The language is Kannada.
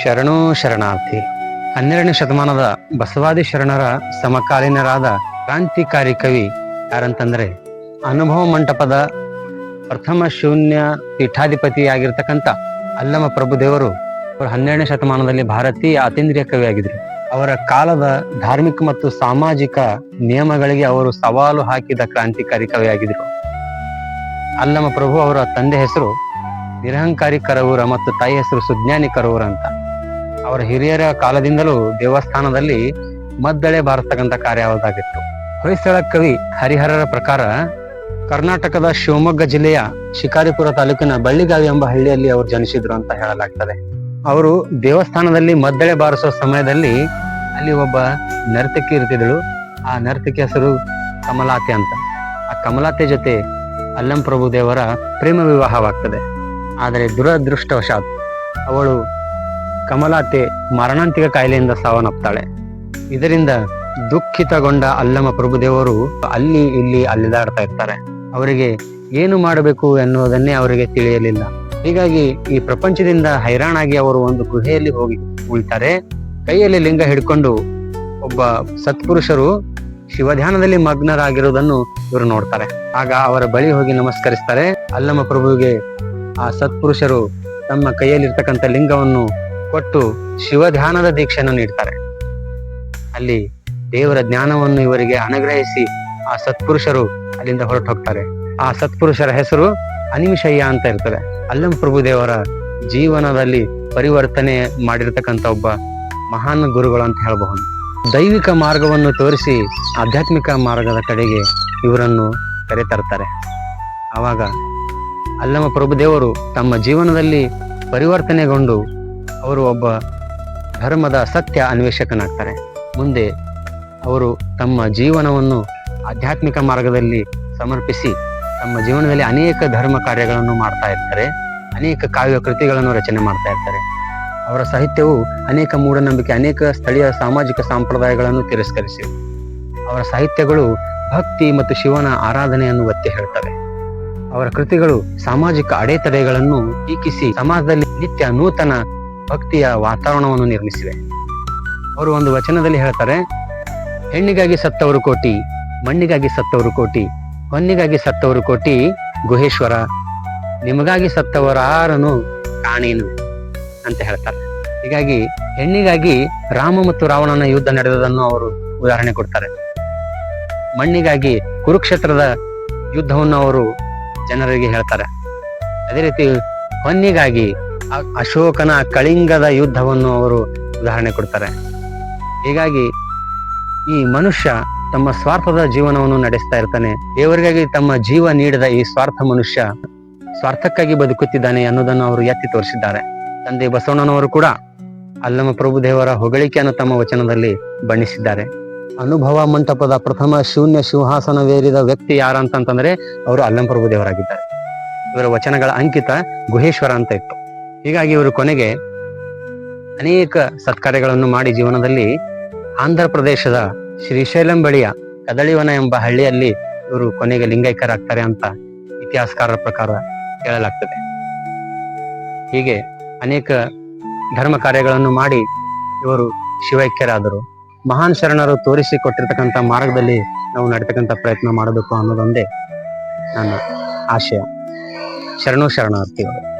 ಶರಣು ಶರಣಾರ್ಥಿ. ಹನ್ನೆರಡನೇ ಶತಮಾನದ ಬಸವಾದಿ ಶರಣರ ಸಮಕಾಲೀನರಾದ ಕ್ರಾಂತಿಕಾರಿ ಕವಿ ಯಾರಂತಂದ್ರೆ, ಅನುಭವ ಮಂಟಪದ ಪ್ರಥಮ ಶೂನ್ಯ ಪೀಠಾಧಿಪತಿಯಾಗಿರ್ತಕ್ಕಂಥ ಅಲ್ಲಮ ಪ್ರಭುದೇವರು ಅವರು ಹನ್ನೆರಡನೇ ಶತಮಾನದಲ್ಲಿ ಭಾರತೀಯ ಅತೀಂದ್ರಿಯ ಕವಿಯಾಗಿದ್ರು. ಅವರ ಕಾಲದ ಧಾರ್ಮಿಕ ಮತ್ತು ಸಾಮಾಜಿಕ ನಿಯಮಗಳಿಗೆ ಅವರು ಸವಾಲು ಹಾಕಿದ ಕ್ರಾಂತಿಕಾರಿ ಕವಿಯಾಗಿದ್ರು. ಅಲ್ಲಮ ಪ್ರಭು ಅವರ ತಂದೆ ಹೆಸರು ನಿರಹಂಕಾರಿ ಕರವೂರ ಮತ್ತು ತಾಯಿ ಹೆಸರು ಸುಜ್ಞಾನಿ ಕರವೂರ ಅಂತ. ಅವರ ಹಿರಿಯರ ಕಾಲದಿಂದಲೂ ದೇವಸ್ಥಾನದಲ್ಲಿ ಮದ್ದಳೆ ಬಾರಿಸ್ತಕ್ಕಂಥ ಕಾರ್ಯ ಅವರದಾಗಿತ್ತು ಹೊಯ್ಸಳ ಕವಿ ಹರಿಹರರ ಪ್ರಕಾರ ಕರ್ನಾಟಕದ ಶಿವಮೊಗ್ಗ ಜಿಲ್ಲೆಯ ಶಿಕಾರಿಪುರ ತಾಲೂಕಿನ ಬಳ್ಳಿಗಾವಿ ಎಂಬ ಹಳ್ಳಿಯಲ್ಲಿ ಅವರು ಜನಿಸಿದ್ರು ಅಂತ ಹೇಳಲಾಗ್ತದೆ. ಅವರು ದೇವಸ್ಥಾನದಲ್ಲಿ ಮದ್ದಳೆ ಬಾರಿಸೋ ಸಮಯದಲ್ಲಿ ಅಲ್ಲಿ ಒಬ್ಬ ನರ್ತಕಿ ಇರ್ತಿದ್ದಳು. ಆ ನರ್ತಕಿ ಹೆಸರು ಕಮಲಾತೆ ಅಂತ. ಆ ಕಮಲಾತೆ ಜೊತೆ ಅಲ್ಲಂ ಪ್ರಭು ದೇವರ ಪ್ರೇಮ ವಿವಾಹವಾಗ್ತದೆ. ಆದರೆ ದುರದೃಷ್ಟವಶಾತ್ ಅವಳು ಕಮಲಾತೆ ಮರಣಾಂತಿಕ ಕಾಯಿಲೆಯಿಂದ ಸಾವನ್ನಪ್ತಾಳೆ. ಇದರಿಂದ ದುಃಖಿತಗೊಂಡ ಅಲ್ಲಮ ಪ್ರಭುದೇವರು ಅಲ್ಲಿ ಇಲ್ಲಿ ಅಲ್ಲಿದಾಡ್ತಾ ಇರ್ತಾರೆ. ಅವರಿಗೆ ಏನು ಮಾಡಬೇಕು ಎನ್ನುವುದನ್ನೇ ಅವರಿಗೆ ತಿಳಿಯಲಿಲ್ಲ. ಹೀಗಾಗಿ ಈ ಪ್ರಪಂಚದಿಂದ ಹೈರಾಣಾಗಿ ಅವರು ಒಂದು ಗುಹೆಯಲ್ಲಿ ಹೋಗಿ ಉಳ್ತಾರೆ ಕೈಯಲ್ಲಿ ಲಿಂಗ ಹಿಡ್ಕೊಂಡು ಒಬ್ಬ ಸತ್ಪುರುಷರು ಶಿವಧ್ಯಾನದಲ್ಲಿ ಮಗ್ನರಾಗಿರುವುದನ್ನು ಇವರು ನೋಡ್ತಾರೆ. ಆಗ ಅವರ ಬಳಿ ಹೋಗಿ ನಮಸ್ಕರಿಸ್ತಾರೆ. ಅಲ್ಲಮ ಪ್ರಭುವಿಗೆ ಆ ಸತ್ಪುರುಷರು ತಮ್ಮ ಕೈಯಲ್ಲಿರ್ತಕ್ಕಂಥ ಲಿಂಗವನ್ನು ಕೊಟ್ಟು ಶಿವಧ್ಯಾನದ ದೀಕ್ಷೆಯನ್ನು ನೀಡ್ತಾರೆ. ಅಲ್ಲಿ ದೇವರ ಜ್ಞಾನವನ್ನು ಇವರಿಗೆ ಅನುಗ್ರಹಿಸಿ ಆ ಸತ್ಪುರುಷರು ಅಲ್ಲಿಂದ ಹೊರಟು ಹೋಗ್ತಾರೆ ಆ ಸತ್ಪುರುಷರ ಹೆಸರು ಅನಿಮಿಷಯ್ಯ ಅಂತ ಇರ್ತದೆ. ಅಲ್ಲಂ ಪ್ರಭು ದೇವರ ಜೀವನದಲ್ಲಿ ಪರಿವರ್ತನೆ ಮಾಡಿರ್ತಕ್ಕಂಥ ಒಬ್ಬ ಮಹಾನ್ ಗುರುಗಳು ಅಂತ ಹೇಳಬಹುದು. ದೈವಿಕ ಮಾರ್ಗವನ್ನು ತೋರಿಸಿ ಆಧ್ಯಾತ್ಮಿಕ ಮಾರ್ಗದ ಕಡೆಗೆ ಇವರನ್ನು ಕರೆತರ್ತಾರೆ. ಆವಾಗ ಅಲ್ಲಮ ಪ್ರಭುದೇವರು ತಮ್ಮ ಜೀವನದಲ್ಲಿ ಪರಿವರ್ತನೆಗೊಂಡು ಅವರು ಒಬ್ಬ ಧರ್ಮದ ಸತ್ಯ ಅನ್ವೇಷಕನಾಗ್ತಾರೆ. ಮುಂದೆ ಅವರು ತಮ್ಮ ಜೀವನವನ್ನು ಆಧ್ಯಾತ್ಮಿಕ ಮಾರ್ಗದಲ್ಲಿ ಸಮರ್ಪಿಸಿ ತಮ್ಮ ಜೀವನದಲ್ಲಿ ಅನೇಕ ಧರ್ಮ ಕಾರ್ಯಗಳನ್ನು ಮಾಡ್ತಾ ಇರ್ತಾರೆ. ಅನೇಕ ಕಾವ್ಯ ಕೃತಿಗಳನ್ನು ರಚನೆ ಮಾಡ್ತಾ ಇರ್ತಾರೆ. ಅವರ ಸಾಹಿತ್ಯವು ಅನೇಕ ಮೂಢನಂಬಿಕೆ, ಅನೇಕ ಸ್ಥಳೀಯ ಸಾಮಾಜಿಕ ಸಂಪ್ರದಾಯಗಳನ್ನು ತಿರಸ್ಕರಿಸಿ ಅವರ ಸಾಹಿತ್ಯಗಳು ಭಕ್ತಿ ಮತ್ತು ಶಿವನ ಆರಾಧನೆಯನ್ನು ಒತ್ತಿ ಹೇಳ್ತವೆ. ಅವರ ಕೃತಿಗಳು ಸಾಮಾಜಿಕ ಅಡೆತಡೆಗಳನ್ನು ಟೀಕಿಸಿ ಸಮಾಜದಲ್ಲಿ ನಿತ್ಯ ನೂತನ ಭಕ್ತಿಯ ವಾತಾವರಣವನ್ನು ನಿರ್ಮಿಸಿವೆ. ಅವರು ಒಂದು ವಚನದಲ್ಲಿ ಹೇಳ್ತಾರೆ, ಹೆಣ್ಣಿಗಾಗಿ ಸತ್ತವರು ಕೋಟಿ, ಮಣ್ಣಿಗಾಗಿ ಸತ್ತವರು ಕೋಟಿ, ಹೊನ್ನಿಗಾಗಿ ಸತ್ತವರು ಕೋಟಿ ಗುಹೇಶ್ವರ, ನಿಮಗಾಗಿ ಸತ್ತವರಾರನು ಕಾಣೇನು ಅಂತ ಹೇಳ್ತಾರೆ. ಹೀಗಾಗಿ ಹೆಣ್ಣಿಗಾಗಿ ರಾಮ ಮತ್ತು ರಾವಣನ ಯುದ್ಧ ನಡೆದದನ್ನು ಅವರು ಉದಾಹರಣೆ ಕೊಡ್ತಾರೆ. ಮಣ್ಣಿಗಾಗಿ ಕುರುಕ್ಷೇತ್ರದ ಯುದ್ಧವನ್ನು ಅವರು ಜನರಿಗೆ ಹೇಳ್ತಾರೆ. ಅದೇ ರೀತಿ ಹೊನ್ನಿಗಾಗಿ ಅಶೋಕನ ಕಳಿಂಗದ ಯುದ್ಧವನ್ನು ಅವರು ಉದಾಹರಣೆ ಕೊಡ್ತಾರೆ. ಹೀಗಾಗಿ ಈ ಮನುಷ್ಯ ತಮ್ಮ ಸ್ವಾರ್ಥದ ಜೀವನವನ್ನು ನಡೆಸ್ತಾ ಇರ್ತಾನೆ. ದೇವರಿಗಾಗಿ ತಮ್ಮ ಜೀವ ನೀಡಿದ ಈ ಸ್ವಾರ್ಥ ಮನುಷ್ಯ ಸ್ವಾರ್ಥಕ್ಕಾಗಿ ಬದುಕುತ್ತಿದ್ದಾನೆ ಅನ್ನೋದನ್ನು ಅವರು ಎತ್ತಿ ತೋರಿಸಿದ್ದಾರೆ. ತಂದೆ ಬಸವಣ್ಣನವರು ಕೂಡ ಅಲ್ಲಮ ಪ್ರಭುದೇವರ ಹೊಗಳಿಕೆಯನ್ನು ತಮ್ಮ ವಚನದಲ್ಲಿ ಬಣ್ಣಿಸಿದ್ದಾರೆ. ಅನುಭವ ಮಂಟಪದ ಪ್ರಥಮ ಶೂನ್ಯ ಸಿಂಹಾಸನವೇರಿದ ವ್ಯಕ್ತಿ ಯಾರಂತಂತಂದ್ರೆ ಅವರು ಅಲ್ಲಂ ಪ್ರಭುದೇವರಾಗಿದ್ದಾರೆ ಇವರ ವಚನಗಳ ಅಂಕಿತ ಗುಹೇಶ್ವರ ಅಂತ ಇತ್ತು. ಹೀಗಾಗಿ ಇವರು ಕೊನೆಗೆ ಅನೇಕ ಸತ್ಕಾರ್ಯಗಳನ್ನು ಮಾಡಿ ಜೀವನದಲ್ಲಿ ಆಂಧ್ರ ಪ್ರದೇಶದ ಶ್ರೀಶೈಲಂ ಬಳಿಯ ಕದಳಿವನ ಎಂಬ ಹಳ್ಳಿಯಲ್ಲಿ ಇವರು ಕೊನೆಗೆ ಲಿಂಗೈಕ್ಯರಾಗ್ತಾರೆ ಅಂತ ಇತಿಹಾಸಕಾರರ ಪ್ರಕಾರ ಹೇಳಲಾಗ್ತದೆ. ಹೀಗೆ ಅನೇಕ ಧರ್ಮ ಕಾರ್ಯಗಳನ್ನು ಮಾಡಿ ಇವರು ಶಿವೈಕ್ಯರಾದರು. ಮಹಾನ್ ಶರಣರು ತೋರಿಸಿಕೊಟ್ಟಿರ್ತಕ್ಕಂಥ ಮಾರ್ಗದಲ್ಲಿ ನಾವು ನಡೀತಕ್ಕಂಥ ಪ್ರಯತ್ನ ಮಾಡಬೇಕು ಅನ್ನೋದೊಂದೇ ನನ್ನ ಆಶಯ. ಶರಣು ಶರಣಾರ್ಥಿಗಳು.